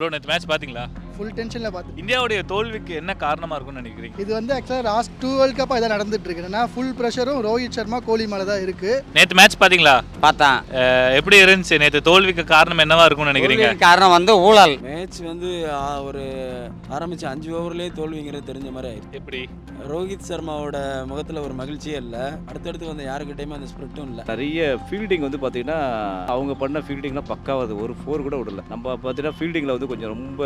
Bro நேற்று match பார்த்தீங்களா full டென்ஷனில் பார்த்து இந்தியாவுடைய தோல்விக்கு என்ன காரணமாக இருக்கும்னு நினைக்கிறீங்க? இது வந்து ஆக்சுவலாக லாஸ்ட் டூ வேர்ல்ட் கப்பாக இதான் நடந்துட்டு இருக்கு. ஏன்னா ஃபுல் ப்ரெஷரும் ரோஹித் சர்மா கோலி மேலே தான் இருக்கு. நேற்று மேட்ச் பார்த்தீங்களா? பார்த்தேன். எப்படி இருந்துச்சு? நேற்று தோல்விக்கு காரணம் என்னவா இருக்கும்னு நினைக்கிறீங்க? காரணம் வந்து ஊழல். மேட்ச் வந்து ஒரு ஆரம்பிச்ச அஞ்சு ஓவர்லேயே தோல்விங்கிறது தெரிஞ்ச மாதிரி ஆயிடுச்சு. எப்படி? ரோஹித் சர்மாவோட முகத்தில் ஒரு மகிழ்ச்சியே இல்லை. அடுத்தடுத்து வந்த யாருக்கிட்டையுமே அந்த ஸ்பிரிட்டும் இல்லை. நிறைய ஃபீல்டிங் வந்து பார்த்தீங்கன்னா அவங்க பண்ண ஃபீல்டிங்லாம் பக்காவது. ஒரு ஃபோர் கூட விடல. நம்ம பார்த்தீங்கன்னா ஃபீல்டிங்கில் வந்து கொஞ்சம் ரொம்ப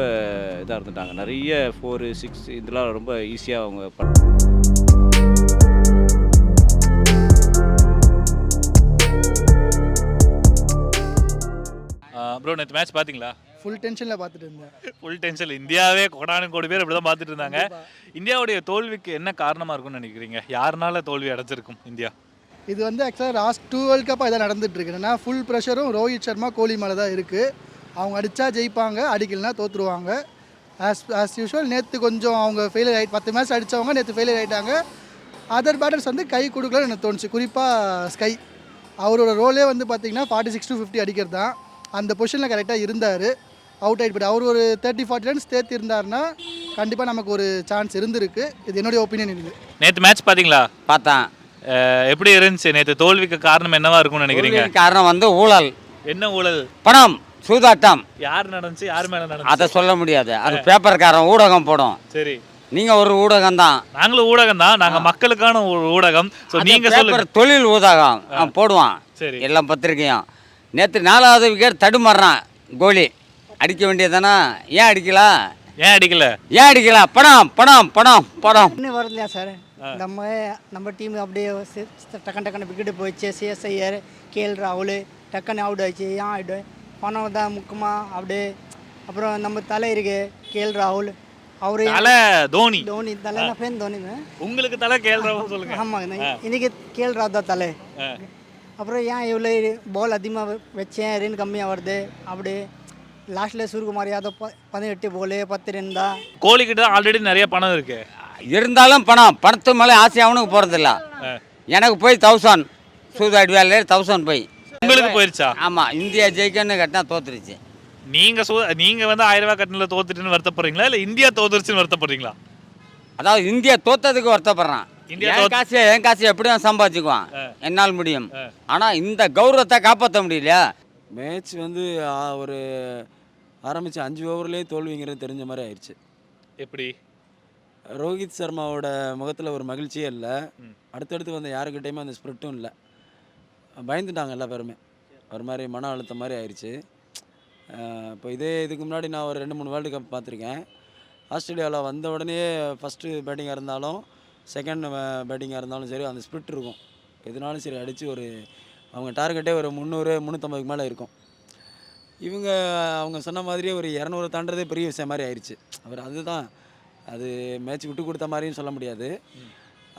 இதாக இருந்துட்டாங்க. நிறைய ஃபோரு சிக்ஸ் இதெல்லாம் ரொம்ப ஈஸியாக அவங்க பண்ண ப்ரோ நேற்று மேட்ச் பார்த்தீங்களா ஃபுல் டென்ஷனில் பார்த்துட்டு இருந்தேன். ஃபுல் டென்ஷன் இந்தியாவே கோடானு கோடி பேர் இப்படி தான் பார்த்துட்டு இருந்தாங்க இந்தியாவுடைய தோல்விக்கு என்ன காரணமாக இருக்கும்னு நினைக்கிறீங்க? யாருனால தோல்வி அடைஞ்சிருக்கும் இந்தியா? இது வந்து ஆக்சுவலாக லாஸ்ட் டூ வேர்ல்ட் கப்பாக இதான் நடந்துட்டு ஏன்னா ஃபுல் ப்ரெஷரும் ரோஹித் சர்மா கோலி மேலே தான் இருக்குது அவங்க அடித்தா ஜெயிப்பாங்க அடிக்கலைன்னா தோற்றுருவாங்க ஆஸ் ஆஸ் யூஷுவல் நேற்று கொஞ்சம் அவங்க ஃபெயிலியர் ஆகி பத்து மேட்ச் அடித்தவங்க நேற்று ஃபெயிலியர் ஆகிட்டாங்க அதர் பேட்டர்ஸ் வந்து கை கொடுக்கலன்னு எனக்கு தோணுச்சு. குறிப்பாக ஸ்கை அவரோட ரோலே வந்து பார்த்தீங்கன்னா ஃபார்ட்டி சிக்ஸ் டு ஃபிஃப்டி அடிக்கிறது. தான் அந்த பொசிஷனில் கரெக்டாக இருந்தார். அவுட் ஆகிட்டு போயிட்டு அவர் ஒரு தேர்ட்டி ஃபார்ட்டி ரன்ஸ் தேர்த்தி இருந்தாருன்னா கண்டிப்பாக நமக்கு ஒரு சான்ஸ் இருந்திருக்கு. இது என்னுடைய ஒப்பீனியன் இது. நேற்று மேட்ச் பார்த்தீங்களா? பார்த்தேன். எப்படி இருந்துச்சு? நேற்று தோல்விக்கு காரணம் என்னவா இருக்கும்னு நினைக்கிறீங்க? காரணம் வந்து ஊழல். என்ன ஊழல்? பணம். சூதாட்டம். யார் நடந்துச்சு? யார் மேல நடந்துச்சு? அதை சொல்ல முடியாது. அது பேப்பர்காரன் ஊடகம் போடும். சரி. நீங்கள் ஒரு ஊடகம் தான். நாங்களும் ஊடகம் தான். நாங்க மக்களுக்கான ஒரு ஊடகம். ஸோ நீங்க சொல்லுங்க. தொழில் ஊடகம் போடுவான். சரி. எல்லா பத்திரிக்கையும் நேற்று நாலாவது விக்கெட் தடுமாறுறான் கோலி. அடிக்க வேண்டியதானே ஏன் அடிக்கல? ஏன் அடிக்கல? ஏன் அடிக்கல? பணம் பணம் பணம் பணம் இன்னும் வரலையா சார்? நம்ம நம்ம டீம் அப்படியே சி- டக்குன்னு டக்குன்னு விக்கெட்டு போயிடுச்சு. சிஎஸ்ஐஆர் கேஎல் ராகுல் டக்குன்னு அவுட் ஆயிடுச்சு. ஏன் ஆயிடு பணம் தான் முக்கியமாக அப்படியே அப்புறம் நம்ம தலை இருக்கு கேஎல் ராகுல். அவரு தலை தோனி. தோனி தலை பேர் தோனி உங்களுக்கு தலை கேள்றவங்க சொல்லுங்க. ஆமாங்க இன்னைக்கு கேஎல் ராவ் தான் தலை. அப்புறம் ஏன் இவ்வளோ பால் அதிகமாக வச்சேன் ரன் கம்மியாக வருது? அப்படி லாஸ்ட்டில் சூரியகுமார் யாதவ் ப பதினெட்டு போல் பத்து ரன் தான். கோலி கிட்ட ஆல்ரெடி நிறைய பணம் இருக்கு. இருந்தாலும் பணம். பணத்து மேலே ஆசை அவனுக்கு போகிறதில்ல எனக்கு போய் தௌசண்ட் சூதாடி வேலையில் தௌசண்ட் போய். உங்களுக்கு போயிருச்சா? ஆமாம் இந்தியா ஜெயிக்கன்னு கட்டினா தோத்துருச்சு. நீங்க சு- நீங்க வந்து ஆயிரம் ரூபாய் கட்டணில தோத்துட்டுன்னு வருத்தப்படுறீங்களா? இல்ல இந்தியா தோத்துருச்சுன்னு வருத்தப்படுறீங்களா? அதாவது இந்தியா தோத்ததுக்கு வருத்தப்படுறான். இந்தியா என் காசு என் காசு எப்படியும் சம்பாதிச்சுக்குவான்? என்னால் முடியும். ஆனால் இந்த கௌரவத்தை காப்பாற்ற முடியல மேட்ச் வந்து ஆ, ஒரு ஆரம்பிச்ச அஞ்சு ஓவர்லேயே தோல்விங்கிறது தெரிஞ்ச மாதிரி ஆயிடுச்சு. எப்படி? ரோஹித் சர்மாவோட முகத்தில் ஒரு மகிழ்ச்சியே இல்லை. அடுத்தடுத்து வந்த யாருக்கிட்டையுமே அந்த ஸ்பிரிட்டும் இல்லை. பயந்துட்டாங்க எல்லா பேருமே. ஒரு மாதிரி மன அழுத்தம் மாதிரி ஆயிடுச்சு இப்போ இதே இதுக்கு முன்னாடி நான் ஒரு ரெண்டு மூணு வேர்ல்டு கப் பார்த்துருக்கேன். ஆஸ்திரேலியாவில் வந்த உடனே ஃபஸ்ட்டு பேட்டிங்காக இருந்தாலும் செகண்ட் பேட்டிங்காக இருந்தாலும் சரி அந்த ஸ்பிரிட் இருக்கும். எதுனாலும் சரி அடித்து ஒரு அவங்க டார்கெட்டே ஒரு முந்நூறு முந்நூற்றம்பதுக்கு மேலே இருக்கும். இவங்க அவங்க சொன்ன மாதிரியே ஒரு இரநூறு தாண்டதே பெரிய விஷயம் மாதிரி ஆயிடுச்சு அவர் அதுதான். அது மேட்ச் விட்டு கொடுத்த மாதிரியும் சொல்ல முடியாது.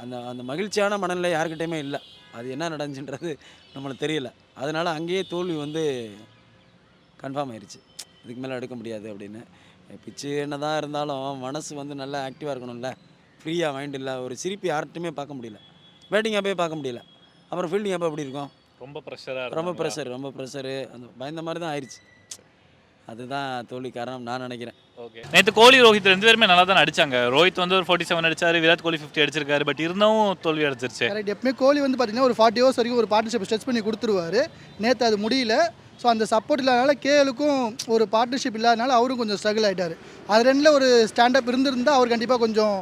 அந்த அந்த மகிழ்ச்சியான மனநிலை யாருக்கிட்டையுமே இல்லை. அது என்ன நடந்துச்சுன்றது நம்மளுக்கு தெரியல. அதனால் அங்கேயே தோல்வி வந்து கன்ஃபார்ம் ஆயிடுச்சு இதுக்கு மேலே எடுக்க முடியாது அப்படின்னு. பிச்சு என்ன தான் இருந்தாலும் மனசு வந்து நல்லா ஆக்டிவாக இருக்கணும்ல. ஃப்ரீயாக மைண்ட் இல்லை. ஒரு சிரிப்பு யார்கிட்டையுமே பார்க்க முடியல. பேட்டிங்காக போய் பார்க்க முடியல. அப்புறம் ஃபீல்டிங் அப்போ எப்படி இருக்கும்? ரொம்ப ப்ரெஷரா ரொம்ப ப்ரெஷர் ரொம்ப ப்ரெஷரு அந்த பயந்த மாதிரி தான் ஆயிடுச்சு அதுதான் தோல்வி காரணம் நான் நினைக்கிறேன். ஓகே நேற்று கோலி ரோஹித் ரெண்டு பேருமே நல்லா தான் அடிச்சாங்க ரோஹித் வந்து ஒரு ஃபார்ட்டி செவன் அடிச்சாரு விராட் கோலி ஃபிஃப்டி அடிச்சிருக்காரு பட் இருந்தும் தோல்வி அடிச்சிருச்சு கரெக்ட் எப்பவுமே கோலி வந்து பார்த்தீங்கன்னா ஒரு ஃபார்ட்டி ஹவர்ஸ் வரைக்கும் ஒரு பார்ட்னர்ஷிப் ஸ்ட்ரெச் பண்ணி கொடுத்துருவாரு. நேற்று அது முடியல. ஸோ அந்த சப்போர்ட் இல்லாதனால கேஎலுக்கும் ஒரு பார்ட்னர்ஷிப் இல்லாதனால அவரும் கொஞ்சம் ஸ்ட்ரகிள் ஆகிட்டார் அது ரெண்டில் ஒரு ஸ்டாண்டப் இருந்திருந்தால் அவர் கண்டிப்பாக கொஞ்சம்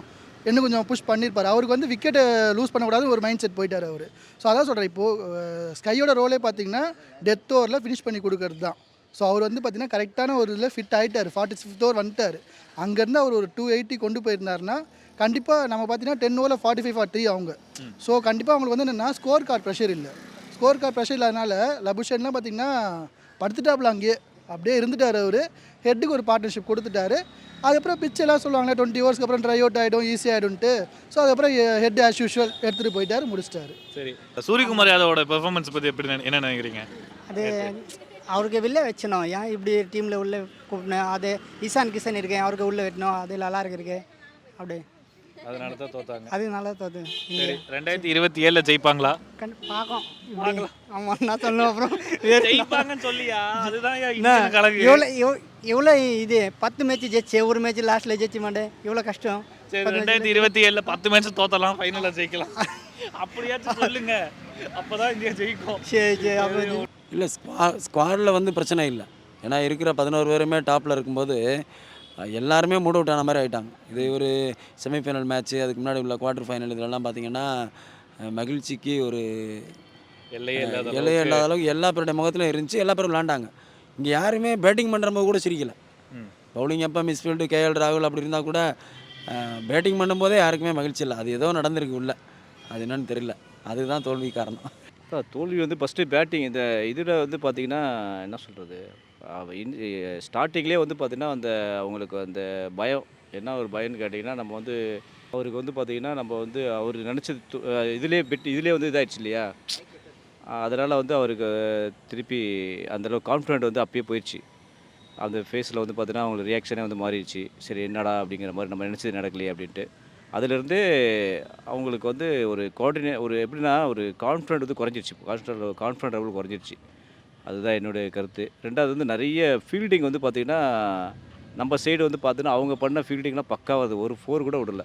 இன்னும் கொஞ்சம் புஷ் பண்ணியிருப்பார் அவருக்கு வந்து விக்கெட்டை லூஸ் பண்ணக்கூடாது ஒரு மைண்ட் செட் போயிட்டார் அவர். ஸோ அதான் சொல்கிறேன் இப்போது ஸ்கையோட ரோலே பார்த்தீங்கன்னா டெத் ஓவரில் ஃபினிஷ் பண்ணி கொடுக்கறது தான் ஸோ அவர் வந்து பார்த்தீங்கன்னா கரெக்டான ஒரு இதில் ஃபிட் ஆகிட்டார் ஃபார்ட்டி ஃபிஃப்த் ஓவர் வந்துட்டார். அங்கேருந்து அவர் ஒரு டூ எயிட்டி கொண்டு போயிருந்தாருன்னா கண்டிப்பாக நம்ம பார்த்தீங்கன்னா டென் ஓவரில் ஃபார்ட்டி ஃபைவ் ஃபார்ட்டி அவங்க. ஸோ கண்டிப்பாக அவங்களுக்கு வந்து என்னென்னா ஸ்கோர் கார்டு ப்ரெஷர் இல்லை. ஸ்கோர் கார்டு ப்ரெஷர் இல்லாதனால லபுஷன்லாம் பார்த்தீங்கன்னா படுத்துட்டாப்புல அங்கேயே. அப்படியே இருந்துட்டார் அவர். ஹெட்டுக்கு ஒரு பார்ட்னர்ஷிப் கொடுத்துட்டாரு. அதுக்கப்புறம் பிச் எல்லாம் சொல்லுவாங்களே டுவெண்ட்டி ஓவர்ஸ்க்கு அப்புறம் ட்ரை அவுட் ஆகிடும் ஈஸி ஆகிடும்ட்டு ஸோ அதுக்கப்புறம் ஹெட் ஆஸ் யூஷுவல் எடுத்துகிட்டு போயிட்டாரு முடிச்சிட்டாரு. சரி. சூரியகுமார் யாதவோட பெர்ஃபார்மன்ஸ் பத்தி எப்படி என்ன நினைக்கிறீங்க? அது அவருக்கு வெளில வச்சணும் ஏன் இப்படி டீமில் உள்ளே கூப்பிடணும் அது இசான் கிஷன் இருக்கேன். அவருக்கு உள்ளே வைக்கணும் அது நல்லா இருக்கு. அப்படி. அதனால தான் தோத்தாங்க. அது நல்லா தோது சரி ரெண்டாயிரத்தி இருபத்தி ஏழுல ஜெயிப்பாங்களா? கண் பார்க்கும் ஆமாம் நான் சொல்லுவேன் அப்புறம். ஜெயிப்பாங்கன்னு சொல்லியா? அதுதான் என்ன, கலகு எவ்வளோ எவ்- எவ்வளோ இது? பத்து மேட்ச் ஜெயிச்சு ஒரு மேட்ச் லாஸ்ட்டில் ஜெயிச்சு மாட்டேன். எவ்வளோ கஷ்டம்? சரி ரெண்டாயிரத்தி இருபத்தி ஏழுல பத்து மேட்ச் தோத்தலாம் ஃபைனலில் ஜெயிக்கலாம். அப்படியாச்சும் சொல்லுங்க. அப்பதான் இந்தியா ஜெயிக்கும். சரி சரி அப்புறம் இல்லை ஸ்குவா ஸ்குவாடில் வந்து பிரச்சனை இல்லை. ஏன்னா இருக்கிற பதினோரு பேருமே டாப்பில் இருக்கும்போது எல்லாருமே மூட் அவுட் ஆன மாதிரி ஆகிட்டாங்க இது ஒரு செமிஃபைனல் மேட்ச்சு அதுக்கு முன்னாடி உள்ள குவார்ட்டர் ஃபைனல் இதெல்லாம் பார்த்தீங்கன்னா மகிழ்ச்சிக்கு ஒரு எல்லையே இல்லாத எல்லையே அளவுக்கு. இல்லாத அளவுக்கு எல்லா பேருடைய முகத்துலையும் இருந்துச்சு எல்லா பேரும் விளாண்டாங்க இங்கே யாருமே பேட்டிங் பண்ணுறப்ப கூட சிரிக்கல. பவுலிங் எப்போ மிஸ்ஃபீல்டு கேஎல் ராகுல் அப்படி இருந்தால் கூட பேட்டிங் பண்ணும்போதே யாருக்குமே மகிழ்ச்சி இல்லை. அது ஏதோ நடந்திருக்கு உள்ள. அது என்னன்னு தெரியல. அதுதான் தோல்வி காரணம். சார் தோல்வி வந்து ஃபஸ்ட்டு பேட்டிங் இந்த இதில் வந்து பார்த்திங்கன்னா என்ன சொல்கிறது ஸ்டார்டிங்லேயே வந்து பார்த்திங்கன்னா அந்த அவங்களுக்கு அந்த பயம் என்ன ஒரு பயம்னு கேட்டிங்கன்னா நம்ம வந்து அவருக்கு வந்து பார்த்திங்கன்னா நம்ம வந்து அவர் நினச்சது இதுலேயே பெட் இதுலேயே வந்து இதாகிடுச்சு இல்லையா? அதனால் வந்து அவருக்கு திருப்பி அந்தளவு கான்ஃபிடென்ட் வந்து அப்பயே போயிடுச்சு அந்த ஃபேஸில் வந்து பார்த்தீங்கன்னா அவங்களுக்கு ரியாக்ஷனே வந்து மாறிடுச்சு. சரி என்னடா அப்படிங்கிற மாதிரி நம்ம நினச்சது நடக்கலையே அப்படின்ட்டு. அதிலிருந்து அவங்களுக்கு வந்து ஒரு கோஆர்டினே ஒரு எப்படின்னா ஒரு கான்ஃபிடென்ட் வந்து குறைஞ்சிருச்சு. கான்ஃபிடென்ட் கான்ஃபிடென்ட் லெவல் குறைஞ்சிருச்சு. அதுதான் என்னுடைய கருத்து. ரெண்டாவது வந்து நிறைய ஃபீல்டிங் வந்து பார்த்திங்கன்னா நம்ம சைடு வந்து பார்த்தீங்கன்னா அவங்க பண்ண ஃபீல்டிங்லாம் பக்காவது. ஒரு ஃபோர் கூட விடல.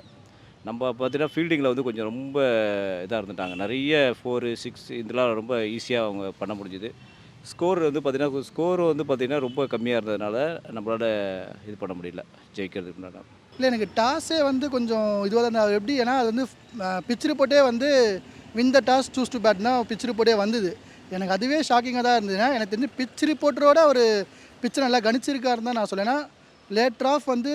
நம்ம பார்த்தீங்கன்னா ஃபீல்டிங்கில் வந்து கொஞ்சம் ரொம்ப இதாக இருந்துட்டாங்க. நிறைய ஃபோரு சிக்ஸ் இதெல்லாம் ரொம்ப ஈஸியாக அவங்க பண்ண முடிஞ்சுது. ஸ்கோர் வந்து பார்த்திங்கன்னா ஸ்கோர் வந்து பார்த்திங்கன்னா ரொம்ப கம்மியாக இருந்ததுனால நம்மளால் இது பண்ண முடியல. ஜெயிக்கிறதுக்கு முன்னாடி. இல்லை எனக்கு டாஸே வந்து கொஞ்சம் இதுவாக தான் இருந்தது. அது எப்படி ஏன்னா அது வந்து பிச் ரிப்போர்ட்டே வந்து win the toss choose to பேட்னா pitch ரிப்போர்ட்டே வந்தது. எனக்கு அதுவே ஷாக்கிங்காக தான் இருந்ததுன்னா எனக்கு தெரிஞ்சு பிச் ரிப்போர்ட்டரோட ஒரு பிச்சை நல்லா கணிச்சிருக்காருன்னு தான் நான் சொல்லேன்னா லேட்டர் ஆஃப் வந்து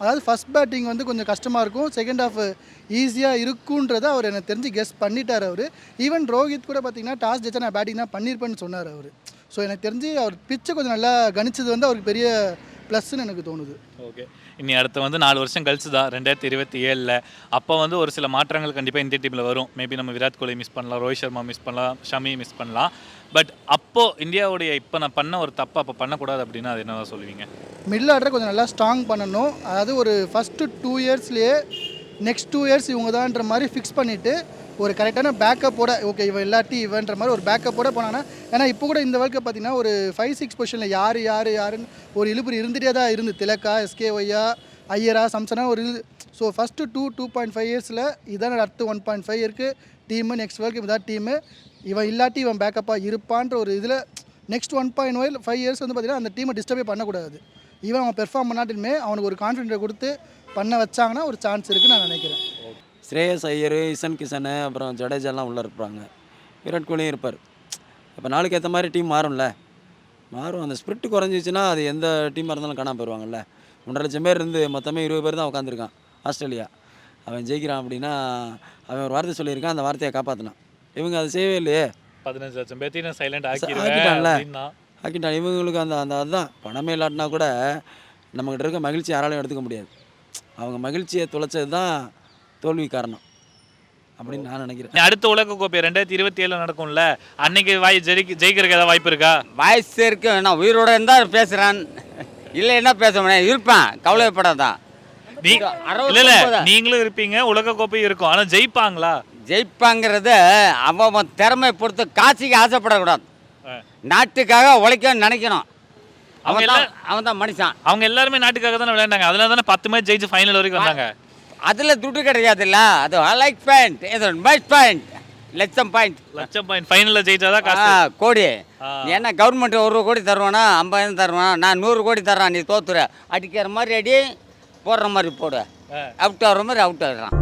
அதாவது ஃபஸ்ட் பேட்டிங் வந்து கொஞ்சம் கஷ்டமாக இருக்கும். செகண்ட் ஆஃப் ஈஸியாக இருக்குன்றதை அவர் எனக்கு தெரிஞ்சு கெஸ் பண்ணிட்டார் அவர். ஈவன் ரோஹித் கூட பார்த்தீங்கன்னா டாஸ் ஜெயிச்சா நான் பேட்டிங் தான் பண்ணியிருப்பேன்னு சொன்னார் அவர். ஸோ எனக்கு தெரிஞ்சு அவர் பிச்சை கொஞ்சம் நல்லா கணிச்சது வந்து அவருக்கு பெரிய ப்ளஸ்ன்னு எனக்கு தோணுது. ஓகே. இனி அடுத்து வந்து நாலு வருஷம் கழிச்சு தான் ரெண்டாயிரத்தி இருபத்தி ஏழில். அப்போ வந்து ஒரு சில மாற்றங்கள் கண்டிப்பாக இந்திய டீமில் வரும். மேபி நம்ம விராட் கோலி மிஸ் பண்ணலாம் ரோஹித் சர்மா மிஸ் பண்ணலாம் ஷமி மிஸ் பண்ணலாம். பட் அப்போது இந்தியாவுடைய இப்போ நான் பண்ண ஒரு தப்பு அப்போ பண்ணக்கூடாது அப்படின்னா அது என்னதான் சொல்லுவீங்க? மிடில் ஆர்டரை கொஞ்சம் நல்லா ஸ்ட்ராங் பண்ணணும். அதாவது ஒரு ஃபஸ்ட்டு டூ இயர்ஸ்லேயே நெக்ஸ்ட் டூ இயர்ஸ் இவங்க தான்ன்ற மாதிரி ஃபிக்ஸ் பண்ணிவிட்டு ஒரு கரெக்டான பேக்கப்போட ஓகே இவன் இல்லாட்டி இவன்ற மாதிரி ஒரு பேக்கப்போட போனாங்கன்னா ஏன்னா இப்போ கூட இந்த வேர்ல்டு பார்த்தீங்கன்னா ஒரு ஃபைவ் சிக்ஸ் பொசிஷனில் யார் யார் யாருன்னு ஒரு இழுபறி இருந்துகிட்டே தான் இருந்து. திலக்கா எஸ்கே ஒய்யா ஐயரா சம்சனா ஒரு இது so first two two point five இயர்ஸில் இதான் அடுத்து ஒன் பாயிண்ட் ஃபைவ் இருக்குது டீமு நெக்ஸ்ட் வேர்ல்டு இதான் டீமு இவன் இல்லாட்டி இவன் பேக்கப்பாக இருப்பான்ற ஒரு இதில் next one point five years வந்து பார்த்தீங்கன்னா அந்த டீமை டிஸ்டர்பே பண்ணக்கூடாது. ஈவன் அவன் பெர்ஃபார்ம் பண்ணாட்டுமே அவனுக்கு ஒரு கான்ஃபிடென்ட்டை கொடுத்து பண்ண வச்சாங்கன்னா ஒரு சான்ஸ் இருக்குன்னு நான் நினைக்கிறேன். ஸ்ரேயஸ் ஐயர் இசன் கிஷனு அப்புறம் ஜடேஜாலாம் உள்ளே இருப்பாங்க. விராட் கோலியும் இருப்பார். இப்போ நாளுக்கு ஏற்ற மாதிரி டீம் மாறும்ல? மாறும். அந்த ஸ்பிரிட் குறைஞ்சிச்சுன்னா அது எந்த டீமாக இருந்தாலும் காணாம போயிடுவாங்கல்ல ஒன்றரை லட்சம் பேர் இருந்து மொத்தமே இருபது பேர் தான் உட்காந்துருக்கான் ஆஸ்திரேலியா. அவன் ஜெயிக்கிறான் அப்படின்னா அவன் ஒரு வார்த்தை சொல்லியிருக்கான் அந்த வார்த்தையை காப்பாற்றினான் இவங்க அதை செய்யவே இல்லையே. பதினஞ்சு லட்சம் பேர்த்தையும் சைலண்ட் ஆக்கிட்டான்ல. ஆக்கிட்டான் இவங்களுக்கு அந்த அந்த அதுதான். பணமே இல்லாட்டினா கூட நம்மக்கிட்ட இருக்க மகிழ்ச்சி யாராலையும் எடுத்துக்க முடியாது. அவங்க மகிழ்ச்சியை தொலைச்சது தான் தோல்வி காரணம் அப்படின்னு நான் நினைக்கிறேன். அடுத்த உலக கோப்பை ரெண்டாயிரத்தி இருபத்தி ஏழில் நடக்கும்ல அன்னைக்கு வாய் ஜெயிக்க ஜெயிக்கிறதுக்கு ஏதாவது வாய்ப்பு இருக்கா? வாய்ஸ் இருக்கு நான் உயிரோட இருந்தால் பேசுகிறேன் இல்லை என்ன பேச முடியும் இருப்பேன். கவலைப்படாதான் இல்ல. நீங்களும் இருப்பீங்க உலக கோப்பை இருக்கும். ஆனா ஜெயிப்பாங்களா? ஜெயிப்பாங்கிறது அவன் திறமை பொறுத்து காட்சிக்கு ஆசைப்படக்கூடாது. நாட்டுக்காக உழைக்கணும்னு நினைக்கணும். அவங்க அவன் தான் அவன் தான் மனுஷன். அவங்க எல்லாருமே நாட்டுக்காக தானே விளையாண்டாங்க. அதுல தானே பத்து மேட்ச் ஜெயிச்சு ஃபைனல் வரைக்கும் வந்தாங்க. அதில் துட்டு கிடையாதுல்ல. அது லைக் பாயிண்ட் இது மேட்ச் பாயிண்ட் லட்சம் பாயிண்ட் லட்சம் பாயிண்ட் ஃபைனல்ல ஜெயிச்சாதான் காசு. கோடி. ஏன்னா கவர்மெண்ட் ஒரு கோடி தருவானா? ஐம்பதாயிரம் தருவானா? நான் நூறு கோடி தர்றான் நீ தோத்துற. அடிக்கிற மாதிரி அடி போடுற மாதிரி போடு. அவுட் ஆகிற மாதிரி அவுட் ஆகிடுறான்